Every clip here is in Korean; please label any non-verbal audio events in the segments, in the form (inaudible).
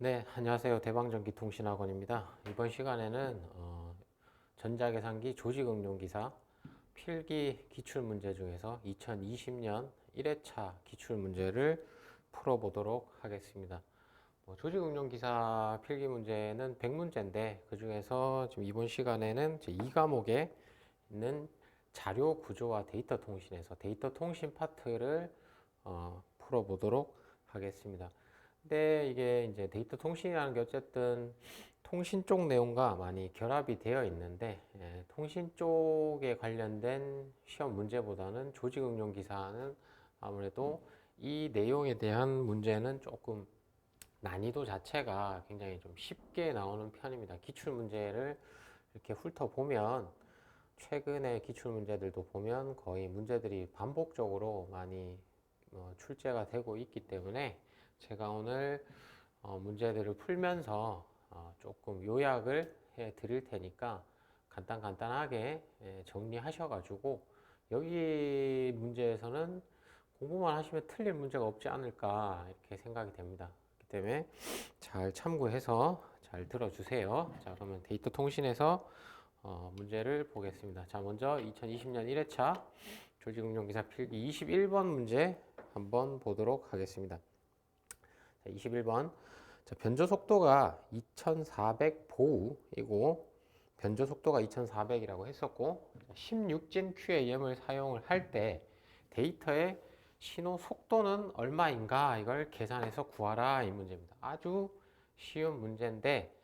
네, 안녕하세요. 대방전기통신학원입니다. 이번 시간에는 어, 전자계산기 조직응용기사 필기 기출문제 중에서 2020년 1회차 기출문제를 풀어보도록 하겠습니다. 뭐 조직응용기사 필기문제는 100문제인데 그 중에서 지금 이번 시간에는 제 2과목에 있는 자료 구조와 데이터 통신에서 데이터 통신 파트를 어, 풀어보도록 하겠습니다. 근데 이게 이제 데이터 통신이라는 게 어쨌든 통신 쪽 내용과 많이 결합이 되어 있는데 예, 통신 쪽에 관련된 시험 문제보다는 조직 응용 기사는 아무래도 이 내용에 대한 문제는 조금 난이도 자체가 굉장히 좀 쉽게 나오는 편입니다. 기출 문제를 이렇게 훑어보면 최근의 기출 문제들도 보면 거의 문제들이 반복적으로 많이 어, 출제가 되고 있기 때문에 제가 오늘 어, 문제들을 풀면서 어, 조금 요약을 해 드릴 테니까 간단 간단하게 예, 정리하셔가지고 여기 문제에서는 공부만 하시면 틀릴 문제가 없지 않을까 이렇게 생각이 됩니다. 그렇기 때문에 잘 참고해서 잘 들어주세요. 자 그러면 데이터 통신에서 어, 문제를 보겠습니다. 자 먼저 2020년 1회차 조직응용기사 필기 21번 문제 한번 보도록 하겠습니다. 자, 21번. 자, 변조 속도가 2400 보우이고 변조 속도가 2400이라고 했었고 16진 QAM을 사용을 할 때 데이터의 신호 속도는 얼마인가 이걸 계산해서 구하라 이 문제입니다. 아주 쉬운 문제인데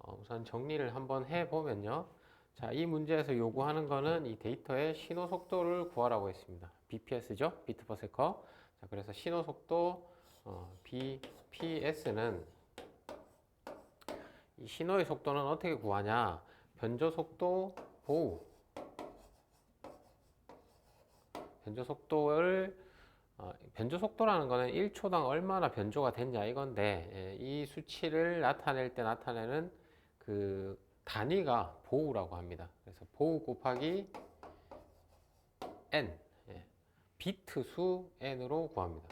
어, 우선 정리를 한번 해 보면요. 자, 이 문제에서 요구하는 거는 이 데이터의 신호 속도를 구하라고 했습니다. BPS죠? 비트 퍼 세커. 자, 그래서 신호 속도 어, BPS는 이 신호의 속도는 어떻게 구하냐? 변조 속도 보우. 변조 속도를 어, 변조 속도라는 거는 1초당 얼마나 변조가 됐냐 이건데 예, 이 수치를 나타낼 때 나타내는 그 단위가 보우라고 합니다. 그래서 보우 곱하기 n 예, 비트 수 n으로 구합니다.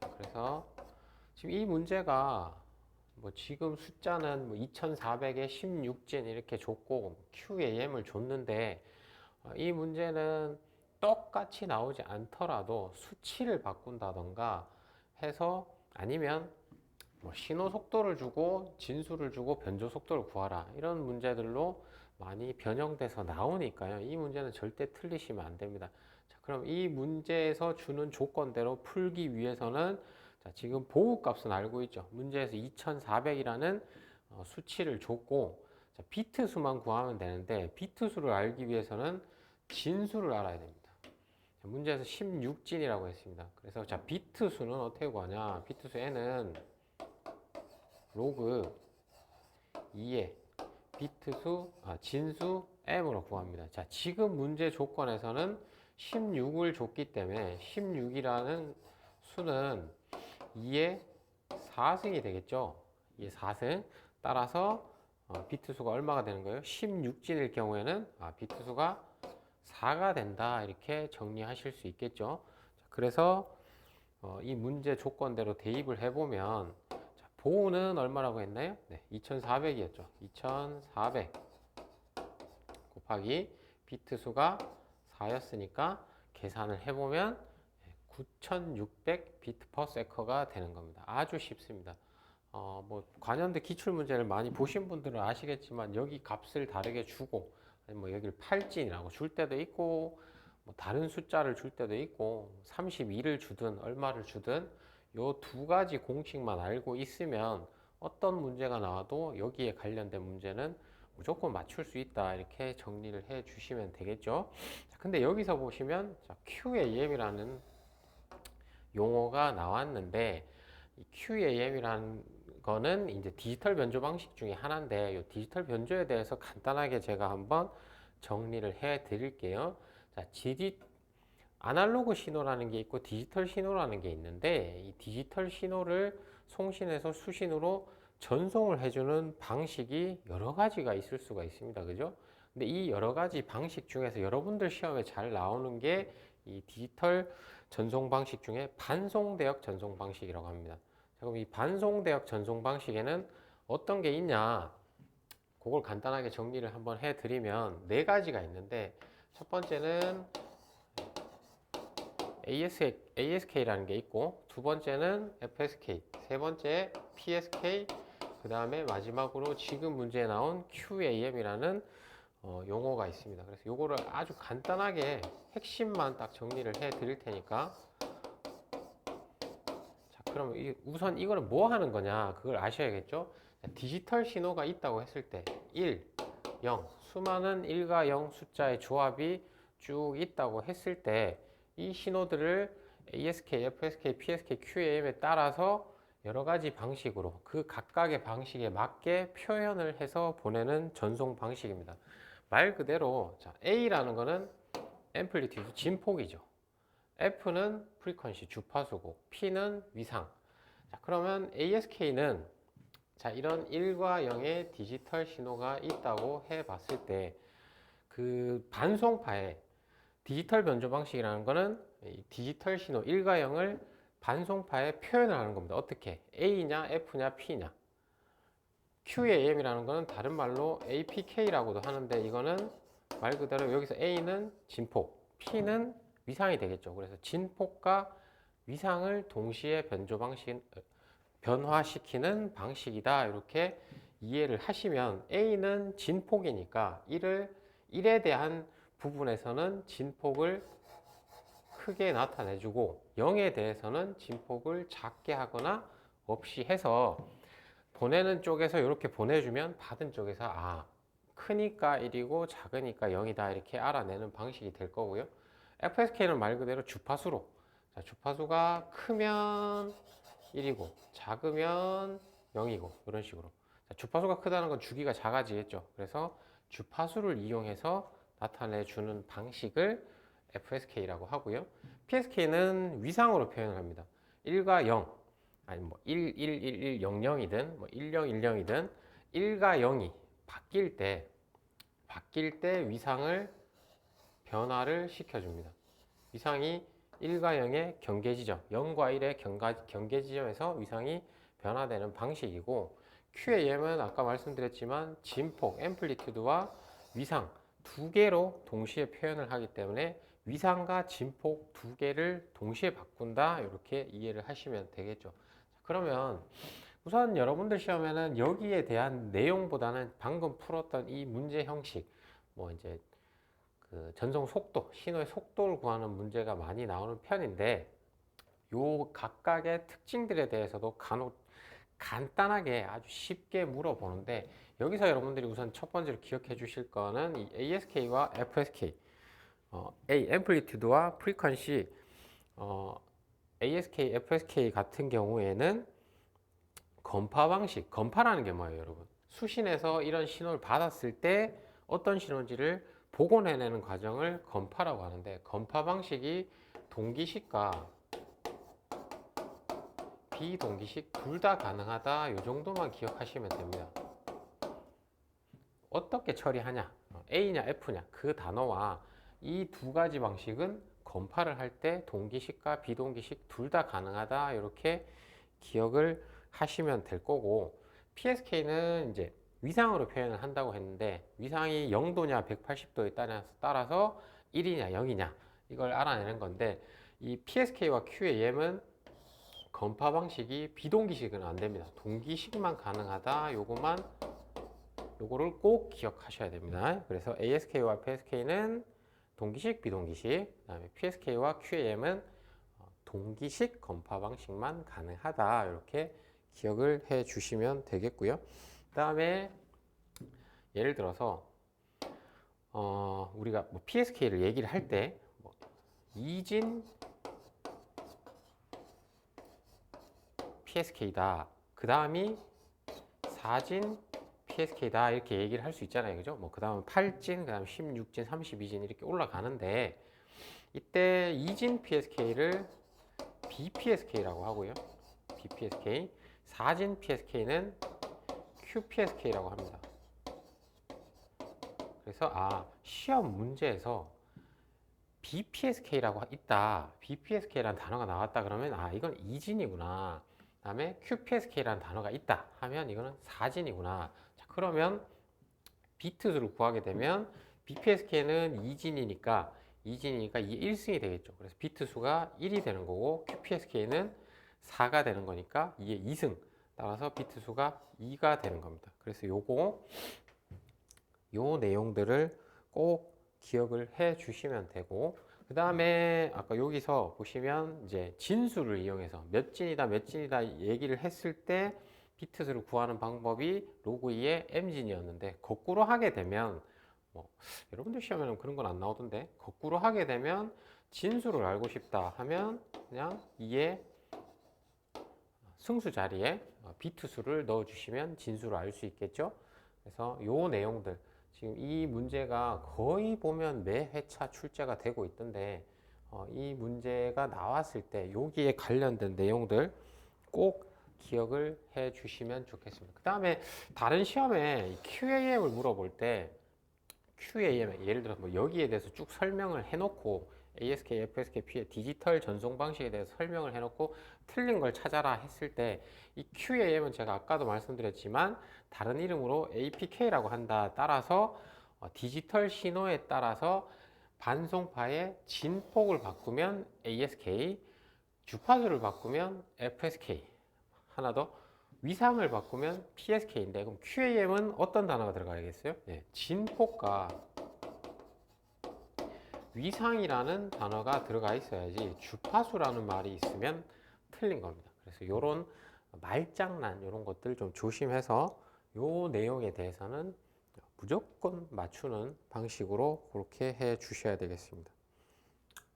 자, 그래서 지금 이 문제가 뭐 지금 숫자는 뭐 2400에 16진 이렇게 줬고 QAM을 줬는데 어, 이 문제는 똑같이 나오지 않더라도 수치를 바꾼다던가 해서 아니면 뭐 신호 속도를 주고 진수를 주고 변조 속도를 구하라 이런 문제들로 많이 변형돼서 나오니까요. 이 문제는 절대 틀리시면 안 됩니다. 자, 그럼 이 문제에서 주는 조건대로 풀기 위해서는 자, 지금 보호 값은 알고 있죠. 문제에서 2400이라는 어, 수치를 줬고 자, 비트 수만 구하면 되는데 비트 수를 알기 위해서는 진수를 알아야 됩니다. 자, 문제에서 16진이라고 했습니다. 그래서 자, 비트 수는 어떻게 구하냐? 비트 수 n은 로그 2에 비트 수, 아, 진수 m으로 구합니다. 자, 지금 문제 조건에서는 16을 줬기 때문에 16이라는 수는 2의 4승이 되겠죠. 2의 4승. 따라서 어, 비트 수가 얼마가 되는 거예요? 16진일 경우에는 아, 비트 수가 4가 된다. 이렇게 정리하실 수 있겠죠. 자, 그래서 어, 이 문제 조건대로 대입을 해보면 자, 보호는 얼마라고 했나요? 네, 2400이었죠. 2400 곱하기 비트 수가 4였으니까 계산을 해보면 9600 비트 퍼 세커가 되는 겁니다. 아주 쉽습니다. 어, 뭐 관연대 기출 문제를 많이 보신 분들은 아시겠지만 여기 값을 다르게 주고 뭐 여기를 8진이라고 줄 때도 있고 뭐 다른 숫자를 줄 때도 있고 32를 주든 얼마를 주든 요 두 가지 공식만 알고 있으면 어떤 문제가 나와도 여기에 관련된 문제는 무조건 맞출 수 있다 이렇게 정리를 해 주시면 되겠죠. 자, 근데 여기서 보시면 자, QAM이라는 용어가 나왔는데 이 QAM이라는 거는 이제 디지털 변조 방식 중에 하나인데 이 디지털 변조에 대해서 간단하게 제가 한번 정리를 해 드릴게요. 자, 디지 아날로그 신호라는 게 있고 디지털 신호라는 게 있는데 이 디지털 신호를 송신해서 수신호로 전송을 해주는 방식이 여러 가지가 있을 수가 있습니다. 그죠? 근데 이 여러 가지 방식 중에서 여러분들 시험에 잘 나오는 게 이 디지털 전송 방식 중에 반송대역 전송 방식이라고 합니다. 자, 그럼 이 반송대역 전송 방식에는 어떤 게 있냐? 그걸 간단하게 정리를 한번 해드리면 네 가지가 있는데 첫 번째는 ASK, ASK라는 게 있고 두 번째는 FSK, 세 번째 PSK, 그 다음에 마지막으로 지금 문제에 나온 QAM이라는 어, 용어가 있습니다. 그래서 요거를 아주 간단하게 핵심만 딱 정리를 해 드릴 테니까 자, 그럼 이- 우선 이거는 뭐 하는 거냐 그걸 아셔야겠죠? 자, 디지털 신호가 있다고 했을 때 1, 0 수많은 1과 0 숫자의 조합이 쭉 있다고 했을 때 이 신호들을 ASK, FSK, PSK, QAM에 따라서 여러 가지 방식으로 그 각각의 방식에 맞게 표현을 해서 보내는 전송 방식입니다. 말 그대로 자, A라는 거는 앰플리튜드 진폭이죠. F는 프리퀀시 주파수고 P는 위상. 자, 그러면 ASK는 자, 이런 1과 0의 디지털 신호가 있다고 해 봤을 때 그 반송파에 디지털 변조 방식이라는 거는 이 디지털 신호 1과 0을 반송파에 표현을 하는 겁니다. 어떻게? A냐, F냐, P냐. QAM이라는 거는 다른 말로 APK라고도 하는데 이거는 말 그대로 여기서 A는 진폭, P는 위상이 되겠죠. 그래서 진폭과 위상을 동시에 변조 방식 변화시키는 방식이다. 이렇게 이해를 하시면 A는 진폭이니까 이를 1에 대한 부분에서는 진폭을 크게 나타내주고 0에 대해서는 진폭을 작게 하거나 없이 해서 보내는 쪽에서 이렇게 보내주면 받은 쪽에서 아 크니까 1이고 작으니까 0이다 이렇게 알아내는 방식이 될 거고요. FSK는 말 그대로 주파수로 자, 주파수가 크면 1이고 작으면 0이고 이런 식으로 자, 주파수가 크다는 건 주기가 작아지겠죠. 그래서 주파수를 이용해서 나타내 주는 방식을 FSK라고 하고요. PSK는 위상으로 표현을 합니다. 1과 0, 아니 뭐 1, 1, 1, 1, 0, 0이든 뭐 1, 0, 1, 0이든 1과 0이 바뀔 때 바뀔 때 위상을 변화를 시켜줍니다. 위상이 1과 0의 경계 지점, 0과 1의 경가, 경계 지점에서 위상이 변화되는 방식이고 QAM은 아까 말씀드렸지만 진폭, 앰플리튜드와 위상 두 개로 동시에 표현을 하기 때문에 위상과 진폭 두 개를 동시에 바꾼다 이렇게 이해를 하시면 되겠죠. 그러면 우선 여러분들 시험에는 여기에 대한 내용보다는 방금 풀었던 이 문제 형식 뭐 이제 그 전송 속도, 신호의 속도를 구하는 문제가 많이 나오는 편인데 요 각각의 특징들에 대해서도 간혹 간단하게 아주 쉽게 물어보는데 여기서 여러분들이 우선 첫 번째로 기억해 주실 거는 이 ASK와 FSK 어, A 앰플리튜드와 프리퀀시 어, ASK, FSK 같은 경우에는 건파 방식, 건파라는 게 뭐예요, 여러분? 수신에서 이런 신호를 받았을 때 어떤 신호인지를 복원해내는 과정을 건파라고 하는데 건파 방식이 동기식과 비동기식 둘 다 가능하다. 이 정도만 기억하시면 됩니다. 어떻게 처리하냐? 어, A냐 F냐? 그 단어와 이 두 가지 방식은 건파를 할 때 동기식과 비동기식 둘 다 가능하다. 이렇게 기억을 하시면 될 거고 PSK는 이제 위상으로 표현을 한다고 했는데 위상이 0도냐 180도에 따라서 1이냐 0이냐 이걸 알아내는 건데 이 PSK와 QAM은 건파 방식이 비동기식은 안 됩니다. 동기식만 가능하다. 요거만 요거를 꼭 기억하셔야 됩니다. 그래서 ASK와 PSK는 동기식, 비동기식, 그다음에 PSK와 QAM은 어, 동기식 건파 방식만 가능하다. 이렇게 기억을 해 주시면 되겠고요. 그다음에 예를 들어서 어, 우리가 뭐 PSK를 얘기를 할때 뭐 이진 PSK다. 그 다음이 사진 PSK다. 이렇게 얘기를 할 수 있잖아요. 그죠? 뭐, 그 다음 8진, 그 다음 16진, 32진 이렇게 올라가는데, 이때 2진 PSK를 BPSK라고 하고요. BPSK. 4진 PSK는 QPSK라고 합니다. 그래서, 아, 시험 문제에서 BPSK라고 있다. BPSK라는 단어가 나왔다 그러면, 아, 이건 2진이구나. 그다음에 QPSK라는 단어가 있다 하면 이거는 사진이구나. 자, 그러면 비트 수를 구하게 되면 BPSK는 2진이니까 2진이니까 2의 1승이 되겠죠. 그래서 비트 수가 1이 되는 거고 QPSK는 4가 되는 거니까 2의 2승. 따라서 비트 수가 2가 되는 겁니다. 그래서 요거 요 내용들을 꼭 기억을 해 주시면 되고 그 다음에 아까 여기서 보시면 이제 진수를 이용해서 몇 진이다 몇 진이다 얘기를 했을 때 비트수를 구하는 방법이 로그 2의 m진이었는데 거꾸로 하게 되면 뭐 여러분들 시험에는 그런 건 안 나오던데 거꾸로 하게 되면 진수를 알고 싶다 하면 그냥 2의 승수 자리에 어, 비트수를 넣어 주시면 진수를 알 수 있겠죠? 그래서 요 내용들 지금 이 문제가 거의 보면 매 회차 출제가 되고 있던데 어, 이 문제가 나왔을 때 여기에 관련된 내용들 꼭 기억을 해 주시면 좋겠습니다. 그 다음에 다른 시험에 이 QAM을 물어볼 때 QAM 예를 들어서 뭐 여기에 대해서 쭉 설명을 해놓고 ASK, FSK, P의 디지털 전송 방식에 대해서 설명을 해놓고 틀린 걸 찾아라 했을 때 이 QAM은 제가 아까도 말씀드렸지만 다른 이름으로 APK라고 한다. 따라서 어, 디지털 신호에 따라서 반송파의 진폭을 바꾸면 ASK, 주파수를 바꾸면 FSK, 하나 더 위상을 바꾸면 PSK인데 그럼 QAM은 어떤 단어가 들어가야겠어요? 네, 진폭과 위상이라는 단어가 들어가 있어야지 주파수라는 말이 있으면 틀린 겁니다. 그래서 이런 말장난 이런 것들 좀 조심해서 요 내용에 대해서는 무조건 맞추는 방식으로 그렇게 해 주셔야 되겠습니다.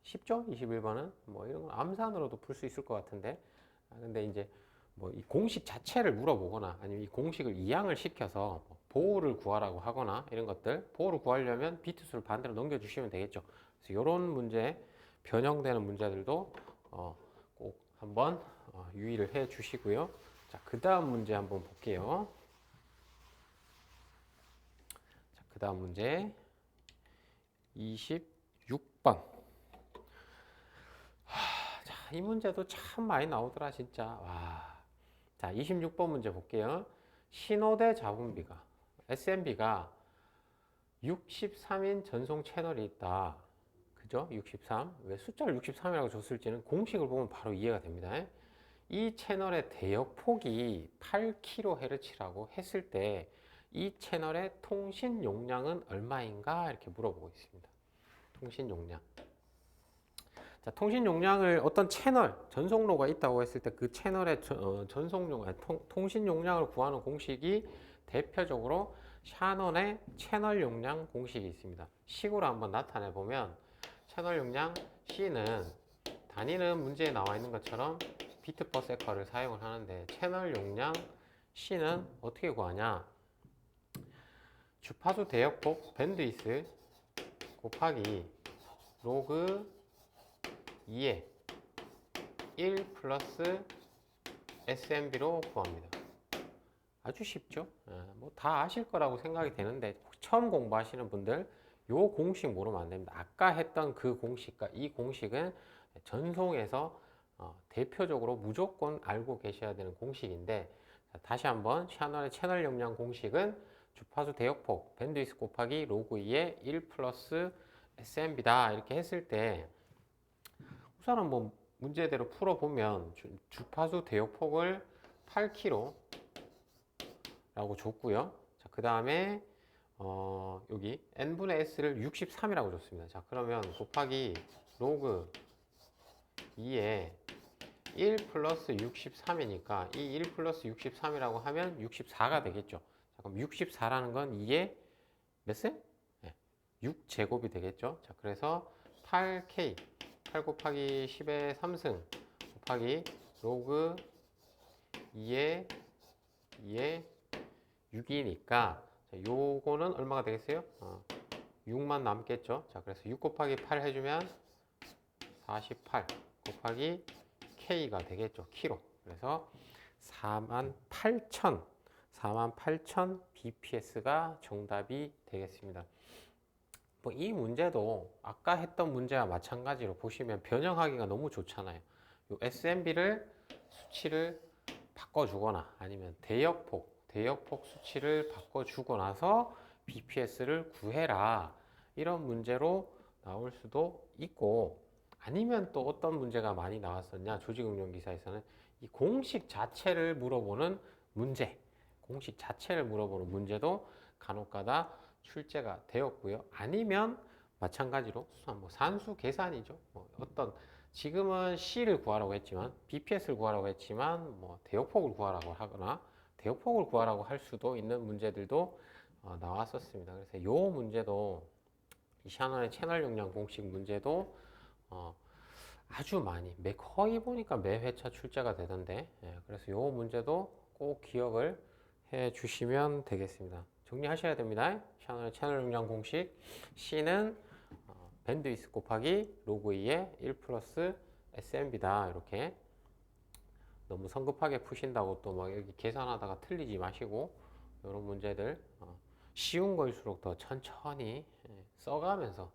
쉽죠? 21번은 뭐 이런 건 암산으로도 풀 수 있을 것 같은데 아, 근데 이제 뭐 이 공식 자체를 물어보거나 아니면 이 공식을 이양을 시켜서 뭐 보호를 구하라고 하거나 이런 것들 보호를 구하려면 비트수를 반대로 넘겨주시면 되겠죠. 그래서 이런 문제 변형되는 문제들도 어, 꼭 한번 어, 유의를 해 주시고요. 자, 그 다음 문제 한번 볼게요. 자, 그 다음 문제 26번. 하, 자, 이 문제도 참 많이 나오더라, 진짜. 와. 자, 26번 문제 볼게요. 신호대 잡음비가, SMB가 63인 전송 채널이 있다. 그죠? 63. 왜 숫자를 63이라고 줬을지는 공식을 보면 바로 이해가 됩니다. 이 채널의 대역 폭이 8kHz라고 했을 때 이 채널의 통신 용량은 얼마인가 이렇게 물어보고 있습니다. 통신 용량. 자, 통신 용량을 어떤 채널, 전송로가 있다고 했을 때 그 채널의 저- 어, 전송 용, 아니, 통, 통신 용량을 구하는 공식이 대표적으로 샤넌의 채널 용량 공식이 있습니다. 식으로 한번 나타내 보면 채널 용량 C는 단위는 문제에 나와 있는 것처럼 비트 퍼 세커를 사용을 하는데 채널 용량 C는 어떻게 구하냐? 주파수 대역폭 밴드위스 곱하기 로그 2의 1 플러스 SMB로 구합니다. 아주 쉽죠? 뭐 다 아실 거라고 생각이 되는데 처음 공부하시는 분들 요 공식 모르면 안 됩니다. 아까 했던 그 공식과 이 공식은 전송에서 어, 대표적으로 무조건 알고 계셔야 되는 공식인데 자, 다시 한번 샤넬의 채널 용량 공식은 주파수 대역폭 밴드위스 곱하기 로그 2의 1 플러스 SMB다 이렇게 했을 때 우선은 뭐 문제대로 풀어보면 주, 주파수 대역폭을 8km 라고 줬고요. 자, 그 다음에 어, 여기 n분의 s를 63이라고 줬습니다. 자, 그러면 곱하기 로그 2에 1 플러스 63이니까 이 1 플러스 63이라고 하면 64가 되겠죠. 자, 그럼 64라는 건 2의 몇 세? 네, 6제곱이 되겠죠. 자, 그래서 8k 8 곱하기 10의 3승 곱하기 로그 2의 2의 6이니까 요거는 얼마가 되겠어요? 어, 6만 남겠죠. 자, 그래서 6 곱하기 8 해주면 48 곱하기 K가 되겠죠. 키로. 그래서 4만 8천 4만 8천 BPS가 정답이 되겠습니다. 뭐 이 문제도 아까 했던 문제와 마찬가지로 보시면 변형하기가 너무 좋잖아요. 요 SMB를 수치를 바꿔주거나 아니면 대역폭, 대역폭 수치를 바꿔주고 나서 BPS를 구해라. 이런 문제로 나올 수도 있고 아니면 또 어떤 문제가 많이 나왔었냐 조직응용 기사에서는 이 공식 자체를 물어보는 문제 공식 자체를 물어보는 문제도 간혹가다 출제가 되었고요. 아니면 마찬가지로 수산 뭐 산수 계산이죠. 뭐 어떤 지금은 C를 구하라고 했지만 BPS를 구하라고 했지만 뭐 대역폭을 구하라고 하거나 대역폭을 구하라고 할 수도 있는 문제들도 어, 나왔었습니다. 그래서 이 문제도 이 샤넬의 채널 용량 공식 문제도 어, 아주 많이 매 거의 보니까 매 회차 출제가 되던데 예, 그래서 요 문제도 꼭 기억을 해 주시면 되겠습니다 정리하셔야 됩니다. 샤넬 채널 용량 공식. C는 어, 밴드위스 곱하기 로그 2의 1 플러스 SMB다. 이렇게. 너무 성급하게 푸신다고 또 막 여기 계산하다가 틀리지 마시고 이런 문제들 어, 쉬운 거일수록 더 천천히 예, 써가면서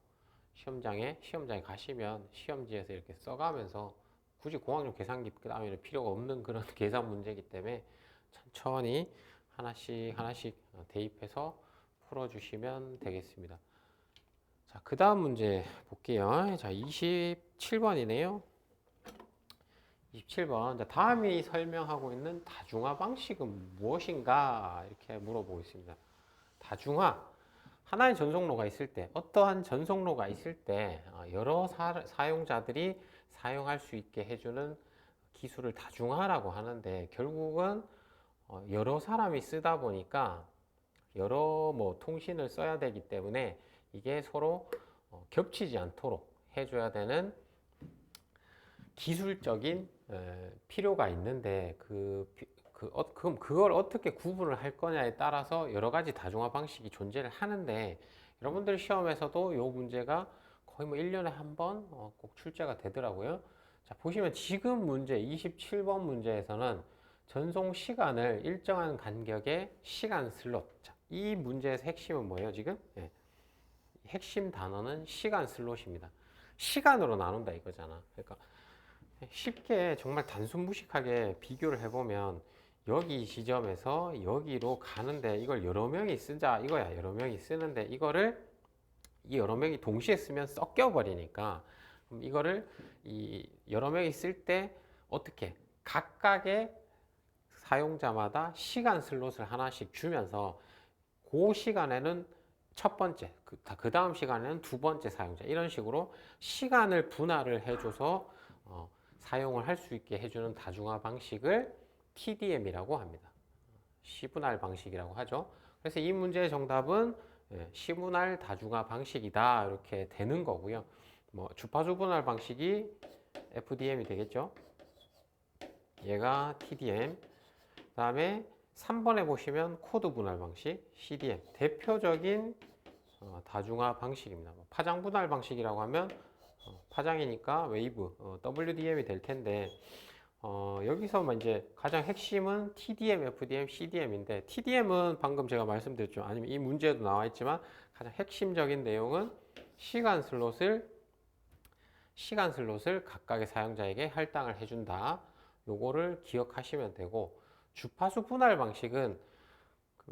시험장에 시험장에 가시면 시험지에서 이렇게 써가면서 굳이 공학용 계산기 그 다음에는 필요가 없는 그런 (laughs) 계산 문제이기 때문에 천천히 하나씩 하나씩 어, 대입해서 풀어주시면 되겠습니다. 자, 그 다음 문제 볼게요. 자, 27번이네요. 27번. 자, 다음이 설명하고 있는 다중화 방식은 무엇인가? 이렇게 물어보고 있습니다. 다중화. 하나의 전송로가 있을 때, 어떠한 전송로가 있을 때, 어, 여러 사, 사용자들이 사용할 수 있게 해주는 기술을 다중화라고 하는데, 결국은 어, 여러 사람이 쓰다 보니까 여러 뭐 통신을 써야 되기 때문에 이게 서로 어, 겹치지 않도록 해줘야 되는 기술적인 에, 필요가 있는데 그, 피- 그 어, 그럼 그걸 어떻게 구분을 할 거냐에 따라서 여러 가지 다중화 방식이 존재를 하는데 여러분들 시험에서도 이 문제가 거의 뭐 1년에 한 번 꼭 출제가 되더라고요. 자, 보시면 지금 문제 27번 문제에서는 전송 시간을 일정한 간격의 시간 슬롯. 자, 이 문제에서 핵심은 뭐예요, 지금? 예. 핵심 단어는 시간 슬롯입니다. 시간으로 나눈다 이거잖아. 그러니까 쉽게 정말 단순 무식하게 비교를 해보면 여기 지점에서 여기로 가는데 이걸 여러 명이 쓰자 이거야. 여러 명이 쓰는데 이거를 이 여러 명이 동시에 쓰면 섞여 버리니까 이거를 이 여러 명이 쓸 때 어떻게 각각의 사용자마다 시간 슬롯을 하나씩 주면서 그 시간에는 첫 번째, 그, 다- 그 다음 시간에는 두 번째 사용자 이런 식으로 시간을 분할을 해줘서 어, 사용을 할 수 있게 해주는 다중화 방식을 TDM이라고 합니다. 시분할 방식이라고 하죠. 그래서 이 문제의 정답은 예, 시분할 다중화 방식이다 이렇게 되는 거고요. 뭐 주파수 분할 방식이 FDM이 되겠죠. 얘가 TDM. 그다음에 3번에 보시면 코드 분할 방식 CDM 대표적인 어, 다중화 방식입니다. 뭐 파장 분할 방식이라고 하면 어, 파장이니까 웨이브 어, WDM이 될 텐데 어, 여기서 뭐 이제 가장 핵심은 TDM, FDM, CDM인데 TDM은 방금 제가 말씀드렸죠. 아니면 이 문제에도 나와 있지만 가장 핵심적인 내용은 시간 슬롯을 시간 슬롯을 각각의 사용자에게 할당을 해준다. 요거를 기억하시면 되고 주파수 분할 방식은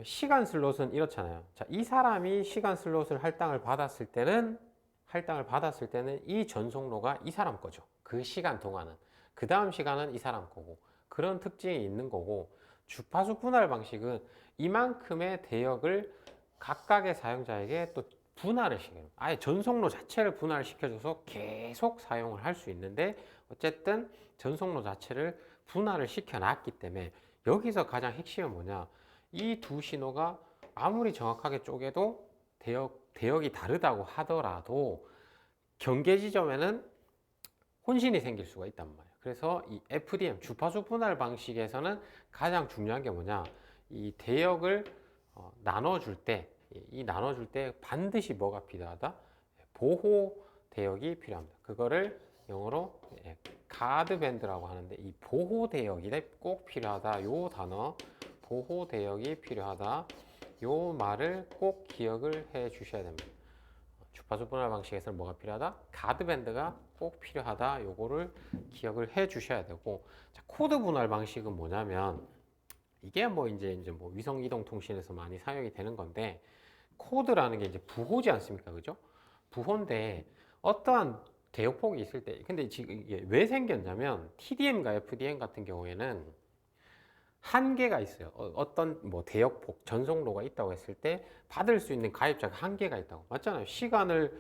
시간 슬롯은 이렇잖아요. 자, 이 사람이 시간 슬롯을 할당을 받았을 때는 할당을 받았을 때는 이 전송로가 이 사람 거죠. 그 시간 동안은 그 다음 시간은 이 사람 거고 그런 특징이 있는 거고 주파수 분할 방식은 이만큼의 대역을 각각의 사용자에게 또 분할을 시켜요. 아예 전송로 자체를 분할시켜줘서 계속 사용을 할 수 있는데 어쨌든 전송로 자체를 분할을 시켜놨기 때문에 여기서 가장 핵심은 뭐냐 이 두 신호가 아무리 정확하게 쪼개도 대역, 대역이 다르다고 하더라도 경계 지점에는 혼신이 생길 수가 있단 말이에요. 그래서 이 FDM 주파수 분할 방식에서는 가장 중요한 게 뭐냐 이 대역을 어, 나눠줄 때 이 나눠줄 때 반드시 뭐가 필요하다 보호 대역이 필요합니다. 그거를 영어로 예, 가드 밴드라고 하는데 이 보호 대역이 꼭 필요하다. 요 단어 보호 대역이 필요하다. 요 말을 꼭 기억을 해 주셔야 됩니다. 주파수 분할 방식에서는 뭐가 필요하다? 가드 밴드가 꼭 필요하다. 요거를 기억을 해 주셔야 되고 자, 코드 분할 방식은 뭐냐면 이게 뭐 이제 이제 뭐 위성 이동 통신에서 많이 사용이 되는 건데 코드라는 게 이제 부호지 않습니까? 그죠? 부호인데 어떠한 대역폭이 있을 때 근데 지금 이게 왜 생겼냐면 TDM과 FDM 같은 경우에는 한계가 있어요. 어, 떤 뭐 대역폭 전송로가 있다고 했을 때 받을 수 있는 가입자가 한계가 있다고 맞잖아요. 시간을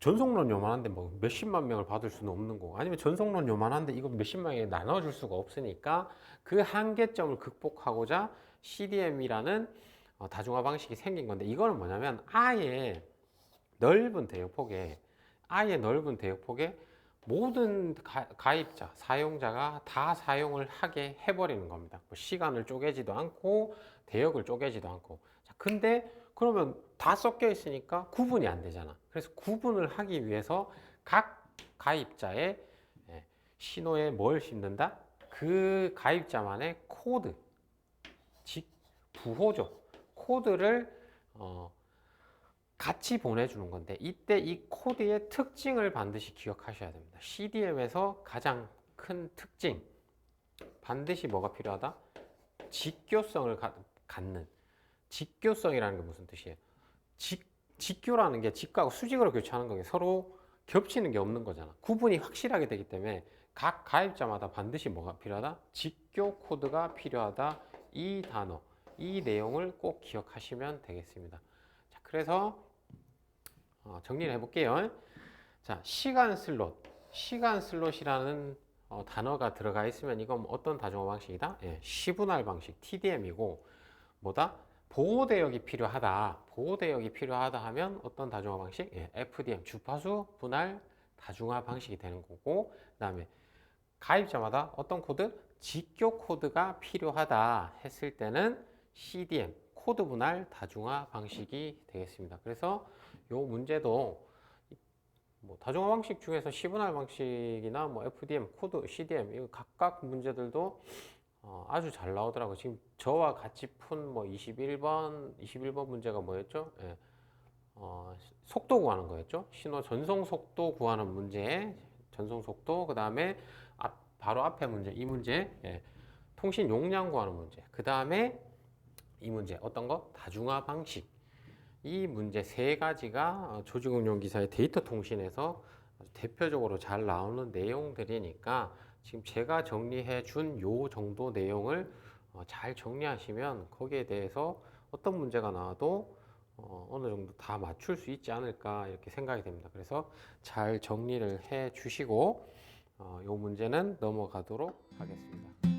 전송론 요만한데 뭐 몇십만 명을 받을 수는 없는 거고 아니면 전송론 요만한데 이거 몇십만 명에 나눠줄 수가 없으니까 그 한계점을 극복하고자 CDM이라는 어, 다중화 방식이 생긴 건데 이거는 뭐냐면 아예 넓은 대역폭에 아예 넓은 대역폭에 모든 가, 입자 사용자가 다 사용을 하게 해버리는 겁니다. 뭐 시간을 쪼개지도 않고 대역을 쪼개지도 않고. 자, 근데 그러면 다 섞여 있으니까 구분이 안 되잖아. 그래서 구분을 하기 위해서 각 가입자의 예, 신호에 뭘 씹는다? 그 가입자만의 코드, 즉 부호죠. 코드를 어, 같이 보내주는 건데 이때 이 코드의 특징을 반드시 기억하셔야 됩니다. CDM에서 가장 큰 특징 반드시 뭐가 필요하다? 직교성을 가- 갖는 직교성이라는 게 무슨 뜻이에요? 직, 직교라는 게 직과하고 수직으로 교체하는 거게 서로 겹치는 게 없는 거잖아. 구분이 확실하게 되기 때문에 각 가입자마다 반드시 뭐가 필요하다? 직교 코드가 필요하다. 이 단어, 이 내용을 꼭 기억하시면 되겠습니다. 자, 그래서 어, 정리를 해볼게요. 자, 시간 슬롯. 시간 슬롯이라는 어, 단어가 들어가 있으면 이건 어떤 다중화 방식이다? 예, 시분할 방식, TDM이고, 뭐다? 보호 대역이 필요하다. 보호 대역이 필요하다 하면 어떤 다중화 방식? 예, FDM, 주파수 분할 다중화 방식이 되는 거고, 그 다음에 가입자마다 어떤 코드? 직교 코드가 필요하다 했을 때는 CDM, 코드 분할 다중화 방식이 되겠습니다. 그래서 요 문제도 뭐 다중화 방식 중에서 시분할 방식이나 뭐 FDM, 코드, CDM 이거 각각 문제들도 어, 아주 잘 나오더라고요. 지금 저와 같이 푼 뭐 21번, 21번 문제가 뭐였죠? 예. 어, 속도 구하는 거였죠. 신호 전송 속도 구하는 문제, 전송 속도, 그 다음에 앞, 바로 앞에 문제, 이 문제, 예. 통신 용량 구하는 문제, 그 다음에 이 문제, 어떤 거? 다중화 방식. 이 문제 세 가지가 어, 조직응용 기사의 데이터 통신에서 대표적으로 잘 나오는 내용들이니까 지금 제가 정리해 준 요 정도 내용을 어, 잘 정리하시면 거기에 대해서 어떤 문제가 나와도 어, 어느 정도 다 맞출 수 있지 않을까 이렇게 생각이 됩니다. 그래서 잘 정리를 해 주시고 어, 요 문제는 넘어가도록 하겠습니다.